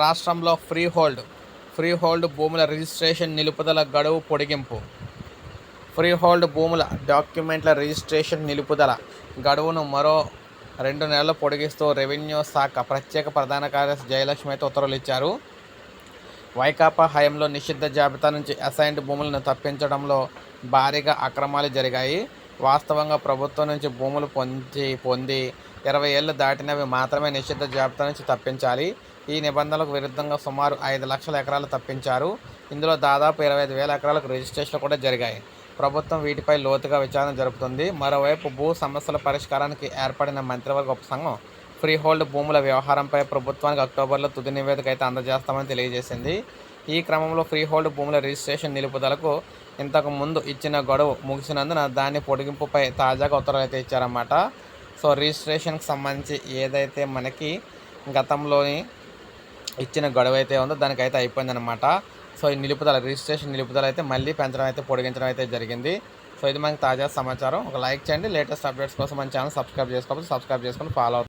రాష్ట్రంలో free hold free hold భూముల registration నిలుపుదల గడువు పొడిగింపు. ఫ్రీ హోల్డ్ భూముల డాక్యుమెంట్ల రిజిస్ట్రేషన్ నిలుపుదల గడువును మరో రెండు నెలలు పొడిగిస్తూ రెవెన్యూ శాఖ ప్రత్యేక ప్రధాన కార్యదర్శి జయలక్ష్మి అయితే ఉత్తర్వులు ఇచ్చారు. వైకాపా హయాంలో నిషిద్ధ జాబితా నుంచి అసైన్డ్ భూములను తప్పించడంలో భారీగా అక్రమాలు జరిగాయి. వాస్తవంగా ప్రభుత్వం నుంచి భూములు పొంది పొంది ఇరవై ఏళ్ళు దాటినవి మాత్రమే నిషిద్ధ జాబితా నుంచి తప్పించాలి. ఈ నిబంధనలకు విరుద్ధంగా సుమారు ఐదు లక్షల ఎకరాలు తప్పించారు. ఇందులో దాదాపు ఇరవై ఐదు వేల ఎకరాలకు రిజిస్ట్రేషన్లు కూడా జరిగాయి. ప్రభుత్వం వీటిపై లోతుగా విచారణ జరుపుతుంది. మరోవైపు భూ సమస్యల పరిష్కారానికి ఏర్పడిన మంత్రివర్గ ఉపసంఘం ఫ్రీ హోల్డ్ భూముల వ్యవహారంపై ప్రభుత్వానికి అక్టోబర్లో తుది నివేదిక అయితే అందజేస్తామని తెలియజేసింది. ఈ క్రమంలో ఫ్రీహోల్డ్ భూముల రిజిస్ట్రేషన్ నిలుపుదలకు ఇంతకు ముందు ఇచ్చిన గడువు ముగిసినందున దాని పొడిగింపుపై తాజాగా ఉత్తర్వులు అయితే ఇచ్చారన్నమాట. సో రిజిస్ట్రేషన్కి సంబంధించి ఏదైతే మనకి గతంలోని ఇచ్చిన గడువు అయితే ఉందో దానికైతే అయిపోయిందనమాట సో ఈ నిలుపుదల రిజిస్ట్రేషన్ నిలుపుదల అయితే మళ్ళీ పెంచడం అయితే పొడిగించడం అయితే జరిగింది. సో ఇది మనకి తాజా సమాచారం. ఒక లైక్ చేయండి. లేటెస్ట్ అప్డేట్స్ కోసం మన ఛానల్ సబ్స్క్రైబ్ చేసుకోవచ్చు సబ్స్క్రైబ్ చేసుకొని ఫాలో